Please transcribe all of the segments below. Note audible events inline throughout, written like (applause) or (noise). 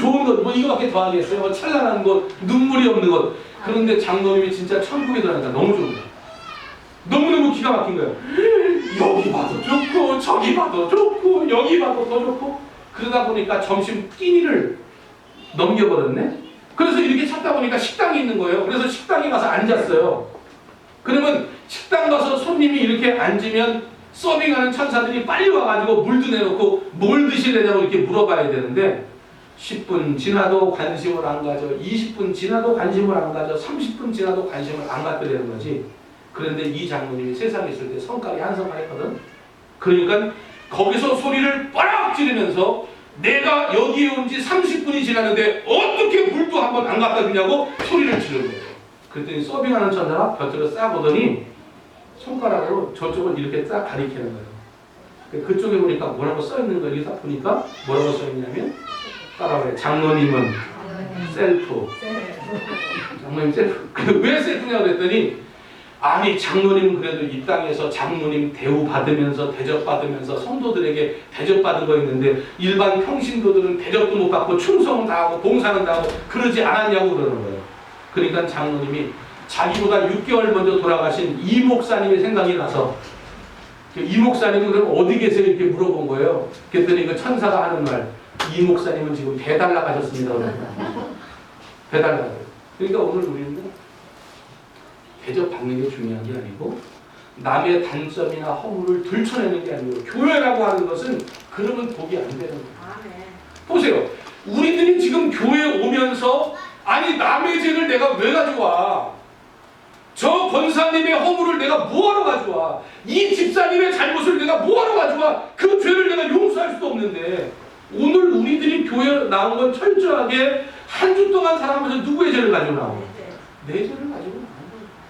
좋은 것, 뭐 이거밖에 더 하겠어요? 뭐 찬란한 것, 눈물이 없는 것. 그런데 장로님이 진짜 천국에 들어가니까 너무 좋은 거예요. 너무너무 기가 막힌 거예요. 여기 봐도 좋고, 저기 봐도 좋고, 여기 봐도 더 좋고. 그러다 보니까 점심 끼니를 넘겨버렸네? 그래서 이렇게 찾다 보니까 식당이 있는 거예요. 그래서 식당에 가서 앉았어요. 그러면 식당 가서 손님이 이렇게 앉으면 서빙하는 천사들이 빨리 와가지고 물도 내놓고 뭘 드실래냐고 이렇게 물어봐야 되는데 10분 지나도 관심을 안 가져 20분 지나도 관심을 안 가져 30분 지나도 관심을 안 갖더라는 거지. 그런데 이 장모님이 세상에 있을 때 성깔이 한성만 했거든. 그러니까 거기서 소리를 빠락 지르면서 내가 여기에 온 지 30분이 지났는데 어떻게 물도 한 번 안 갖다 주냐고 소리를 지르는 거예요 그랬더니 서빙하는 천사가 곁으로 싹 보더니 손가락으로 저쪽을 이렇게 딱 가리키는 거예요. 그쪽에 보니까 뭐라고 써 있는 거 이렇게 딱 보니까 뭐라고 써 있냐면 따라와요. 장로님은 셀프. 장로님 셀프. 그왜 셀프냐고 그랬더니 아니 장로님은 그래도 이 땅에서 장로님 대우 받으면서 대접 받으면서 성도들에게 대접 받은 거 있는데 일반 평신도들은 대접도 못 받고 충성은 다 하고 봉사는 다 하고 그러지 않았냐고 그러는 거예요. 그러니까 장로님이 자기보다 6개월 먼저 돌아가신 이 목사님이 생각이 나서 이 목사님은 그럼 어디 계세요? 이렇게 물어본 거예요. 그랬더니 그 천사가 하는 말, 이 목사님은 지금 배달 나가셨습니다. 그러는 거예요. 배달 나가요. 그러니까 오늘 우리는 대접 받는 게 중요한 게 아니고 남의 단점이나 허물을 들춰내는 게 아니고 교회라고 하는 것은 그러면 복이 안 되는 거예요. 보세요. 우리들이 지금 교회 오면서 아니 남의 죄를 내가 왜 가져와? 저 권사님의 허물을 내가 뭐하러 가져와? 이 집사님의 잘못을 내가 뭐하러 가져와? 그 죄를 내가 용서할 수도 없는데 오늘 우리들이 교회 나온 건 철저하게 한 주 동안 살아가면서 누구의 죄를 가지고 나오고 내 죄를 가지고.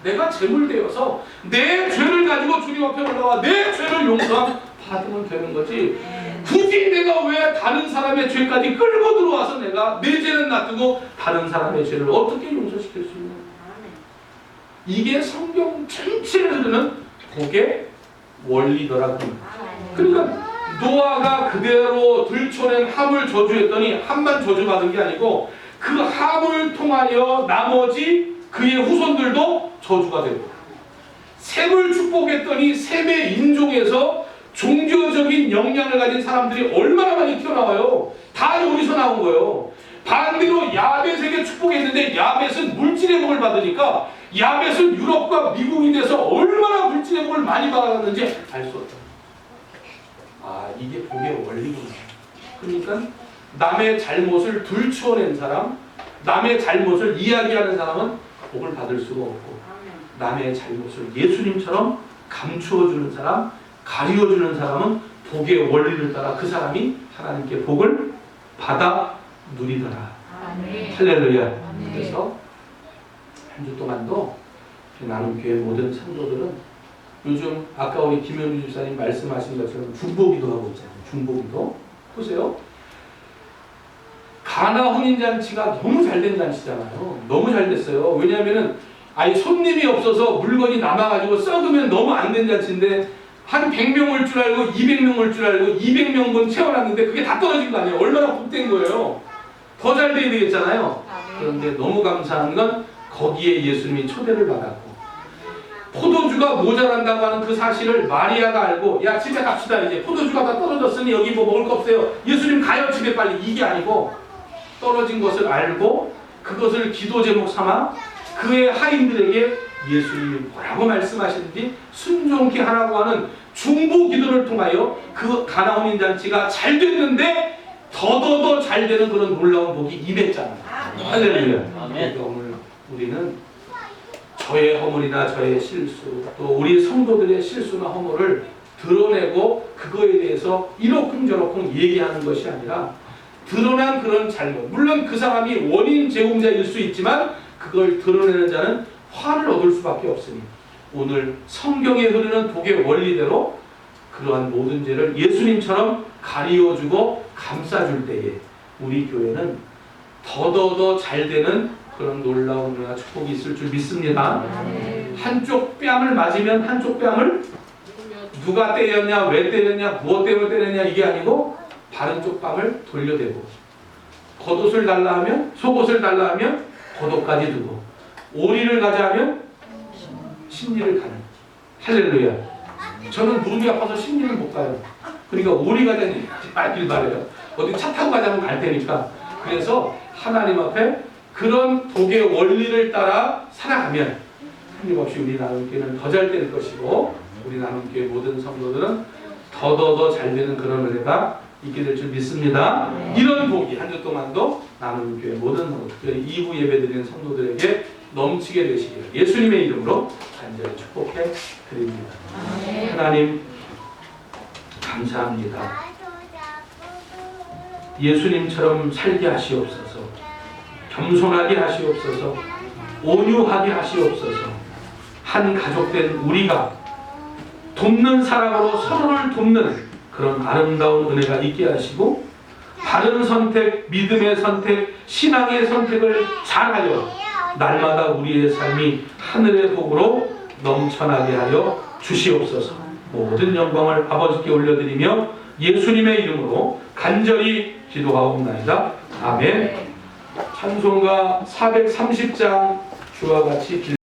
내가 제물되어서 내 죄를 가지고 주님 앞에 올라와 내 죄를 용서 받으면 되는 거지 굳이 내가 왜 다른 사람의 죄까지 끌고 들어와서 내가 내 죄는 놔두고 다른 사람의 죄를 어떻게 용서시킬 수 있는 이게 성경 전체에서 드는 복의 원리더라고요. 그러니까 노아가 그대로 들춰낸 함을 저주했더니 함만 저주받은 게 아니고 그 함을 통하여 나머지 그의 후손들도 저주가 되고 셈을 축복했더니 셈의 인종에서 종교적인 역량을 가진 사람들이 얼마나 많이 튀어나와요. 다 여기서 나온 거예요. 반대로 야벳에게 축복했는데 야벳은 물질의 복을 받으니까 야벳은 유럽과 미국이 돼서 얼마나 물질의 복을 많이 받았는지 알 수 없다. 아 이게 복의 원리구나. 그러니까 남의 잘못을 들춰낸 사람, 남의 잘못을 이야기하는 사람은 복을 받을 수가 없고 남의 잘못을 예수님처럼 감추어주는 사람, 가리어주는 사람은 복의 원리를 따라 그 사람이 하나님께 복을 받아 누리더라. 할렐루야. 그래서 한 주 동안도 나눔교회 모든 성도들은 요즘 아까 우리 김현주 집사님 말씀하신 것처럼 중보기도 하고 있잖아요. 중보기도. 보세요. 가나 혼인잔치가 너무 잘 된 잔치잖아요. 너무 잘 됐어요. 왜냐하면은 아니 손님이 없어서 물건이 남아가지고 썩으면 너무 안 된 잔치인데 한 100명 올 줄 알고 200명 올 줄 알고 200명분 채워놨는데 그게 다 떨어진 거 아니에요. 얼마나 복된 거예요. 더 잘 돼야 되겠잖아요. 그런데 너무 감사한 건 거기에 예수님이 초대를 받았고 포도 주가 모자란다고 하는 그 사실을 마리아가 알고 야 집에 갑시다 이제 포도주가 다 떨어졌으니 여기 뭐 먹을 거 없어요. 예수님 가요 집에 빨리 이게 아니고 떨어진 것을 알고 그것을 기도 제목 삼아 그의 하인들에게 예수님이 뭐라고 말씀하시는지 순종케 하라고 하는 중보 기도를 통하여 그 가나온 인 잔치가 잘 됐는데 더더더 잘 되는 그런 놀라운 복이 임했잖아요. 할렐루야. 그러니까 오늘 우리는 저의 허물이나 저의 실수 또 우리 성도들의 실수나 허물을 드러내고 그거에 대해서 이러쿵저러쿵 얘기하는 것이 아니라 드러난 그런 잘못. 물론 그 사람이 원인 제공자일 수 있지만 그걸 드러내는 자는 화를 얻을 수밖에 없으니 오늘 성경에 흐르는 복의 원리대로 그러한 모든 죄를 예수님처럼 가리워주고 감싸줄 때에 우리 교회는 더더더 잘 되는 그런 놀라운 은혜와 축복이 있을 줄 믿습니다. 한쪽 뺨을 맞으면 한쪽 뺨을 누가 때렸냐, 왜 때렸냐, 무엇 때문에 때렸냐 이게 아니고 바른 쪽 뺨을 돌려대고 겉옷을 달라 하면 속옷을 달라 하면 겉옷까지 두고 오리를 가자 하면 심리를 가는 할렐루야. 저는 무릎이 아파서 심리를 못 가요. 그러니까 오리 가자니 (laughs) 말길 바래요. 어디 차 타고 가자면 갈 테니까. 그래서 하나님 앞에 그런 독의 원리를 따라 살아가면 끊임없이 우리 나눔교회는 더 잘 될 것이고 우리 나눔교회 모든 성도들은 더더더 잘 되는 그런 은혜가 있게 될 줄 믿습니다. 이런 복이 한 주 동안도 나눔교회 모든 성도, 특별히 2부 예배 드리는 성도들에게 넘치게 되시기를 예수님의 이름으로 간절히 축복해 드립니다. 하나님 감사합니다. 예수님처럼 살게 하시옵소서. 겸손하게 하시옵소서. 온유하게 하시옵소서. 한 가족된 우리가 돕는 사람으로 서로를 돕는 그런 아름다운 은혜가 있게 하시고 바른 선택, 믿음의 선택, 신앙의 선택을 잘하여 날마다 우리의 삶이 하늘의 복으로 넘쳐나게 하여 주시옵소서. 모든 영광을 아버지께 올려드리며 예수님의 이름으로 간절히 기도하옵나이다. 아멘. 찬송가 430장 주와 같이 길